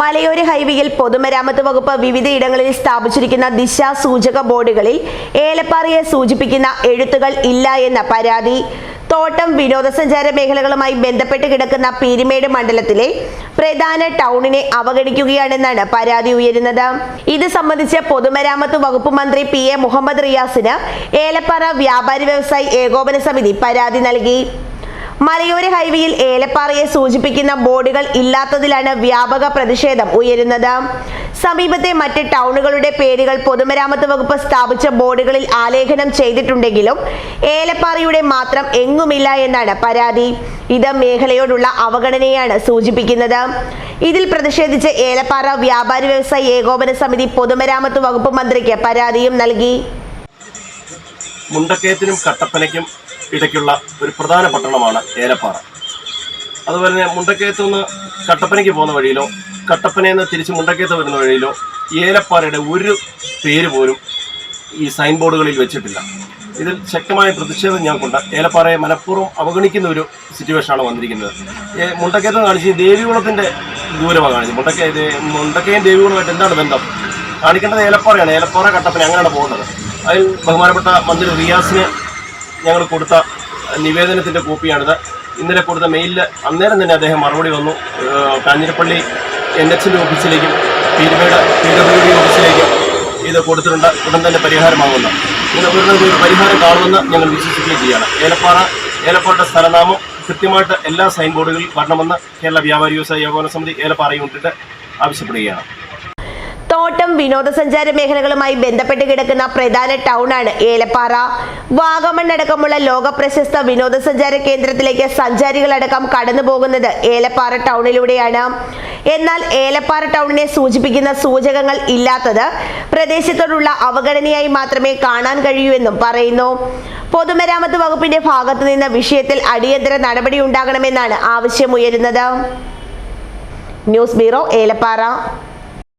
മലയോര ഹൈവേയിൽ പൊതുമരാമത്ത് വകുപ്പ് വിവിധയിടങ്ങളിൽ സ്ഥാപിച്ചിരിക്കുന്ന ദിശാസൂചക ബോർഡുകളിൽ ഏലപ്പാറയെ സൂചിപ്പിക്കുന്ന എഴുത്തുകൾ ഇല്ല എന്ന പരാതി. തോട്ടം വിനോദസഞ്ചാര മേഖലകളുമായി ബന്ധപ്പെട്ട് കിടക്കുന്ന പീരിമേട് മണ്ഡലത്തിലെ പ്രധാന ടൗണിനെ അവഗണിക്കുകയാണെന്നാണ് പരാതി ഉയരുന്നത്. ഇത് സംബന്ധിച്ച് പൊതുമരാമത്ത് വകുപ്പ് മന്ത്രി പി എ മുഹമ്മദ് റിയാസിന് ഏലപ്പാറ വ്യാപാരി വ്യവസായി ഏകോപന സമിതി പരാതി നൽകി. മലയോര ഹൈവേയിൽ ഏലപ്പാറയെ സൂചിപ്പിക്കുന്ന ബോർഡുകൾ ഇല്ലാത്തതിലാണ് വ്യാപക പ്രതിഷേധം ഉയരുന്നത്. സമീപത്തെ മറ്റ് ടൗണുകളുടെ പേരുകൾ പൊതുമരാമത്ത് വകുപ്പ് സ്ഥാപിച്ച ബോർഡുകളിൽ ആലേഖനം ചെയ്തിട്ടുണ്ടെങ്കിലും ഏലപ്പാറയുടെ മാത്രം എങ്ങുമില്ല എന്നാണ് പരാതി. ഇത് മേഖലയോടുള്ള അവഗണനയാണ് സൂചിപ്പിക്കുന്നത്. ഇതിൽ പ്രതിഷേധിച്ച് ഏലപ്പാറ വ്യാപാരി വ്യവസായി ഏകോപന സമിതി പൊതുമരാമത്ത് വകുപ്പ് മന്ത്രിക്ക് പരാതിയും നൽകി. മുണ്ടക്കയത്തിനും കട്ടപ്പനയ്ക്കും ഇടയ്ക്കുള്ള ഒരു പ്രധാന പട്ടണമാണ് ഏലപ്പാറ. അതുപോലെ തന്നെ മുണ്ടക്കയത്ത് നിന്ന് കട്ടപ്പനയ്ക്ക് പോകുന്ന വഴിയിലോ കട്ടപ്പനയിൽ നിന്ന് തിരിച്ച് മുണ്ടക്കയത്ത് വരുന്ന വഴിയിലോ ഏലപ്പാറയുടെ ഒരു പേര് പോലും ഈ സൈൻ ബോർഡുകളിൽ വെച്ചിട്ടില്ല. ഇതിൽ ശക്തമായ പ്രതിഷേധം ഞങ്ങൾക്കുണ്ട്. ഏലപ്പാറയെ മനഃപൂർവം അവഗണിക്കുന്ന ഒരു സിറ്റുവേഷനാണ് വന്നിരിക്കുന്നത്. മുണ്ടക്കയത്ത് കാണിച്ച് ദേവികുളത്തിന്റെ ദൂരമാണ് കാണിച്ചത്. മുണ്ടക്കയ മുണ്ടക്കയും ദേവികുളമായിട്ട് എന്താണ് ബന്ധം? കാണിക്കേണ്ടത് ഏലപ്പാറയാണ്. ഏലപ്പാറ കട്ടപ്പന അങ്ങനെയാണ് പോകുന്നത്. അതിൽ ബഹുമാനപ്പെട്ട മന്ത്രി റിയാസിന് ഞങ്ങൾ കൊടുത്ത നിവേദനത്തിന്റെ കോപ്പിയാണിത്. ഇന്നലെ കൊടുത്ത മെയിലിൽ അന്നേരം തന്നെ അദ്ദേഹം മറുപടി വന്നു. കാഞ്ഞിരപ്പള്ളി എൻ എച്ചിന്റെ ഓഫീസിലേക്കും പീരുമേട് പി ഡബ്ല്യു ഡി ഓഫീസിലേക്കും ഇത് കൊടുത്തിട്ടുണ്ട്. ഉടൻ തന്നെ പരിഹാരമാകുന്നു. ഇങ്ങനെ ഉടനെ ഒരു പരിഹാരം കാണുമെന്ന് ഞങ്ങൾ വിശ്വസിക്കുകയും ചെയ്യുകയാണ് ഏലപ്പാറ ഏലപ്പാറയുടെ സ്ഥലനാമം കൃത്യമായിട്ട് എല്ലാ സൈൻ ബോർഡുകളിൽ വരണമെന്ന് കേരള വ്യാപാരി വ്യവസായ ഏകോപന സമിതി ഏലപ്പാറ യൂണിറ്റിട്ട് ആവശ്യപ്പെടുകയാണ്. തോട്ടം വിനോദസഞ്ചാര മേഖലകളുമായി ബന്ധപ്പെട്ട് കിടക്കുന്ന പ്രധാന ടൗണാണ് ഏലപ്പാറ. വാഗമൺ അടക്കമുള്ള ലോക പ്രശസ്ത വിനോദസഞ്ചാര കേന്ദ്രത്തിലേക്ക് സഞ്ചാരികളടക്കം കടന്നു പോകുന്നത് ഏലപ്പാറ ടൗണിലൂടെയാണ് എന്നാൽ ഏലപ്പാറ ടൗണിനെ സൂചിപ്പിക്കുന്ന സൂചകങ്ങൾ ഇല്ലാത്തത് പ്രദേശത്തോടുള്ള അവഗണനയായി മാത്രമേ കാണാൻ കഴിയൂ എന്നും പറയുന്നു. പൊതുമരാമത്ത് വകുപ്പിന്റെ ഭാഗത്തു നിന്ന് വിഷയത്തിൽ അടിയന്തര നടപടി ഉണ്ടാകണമെന്നാണ് ആവശ്യമുയരുന്നത് ന്യൂസ് ബ്യൂറോ ഏലപ്പാറ.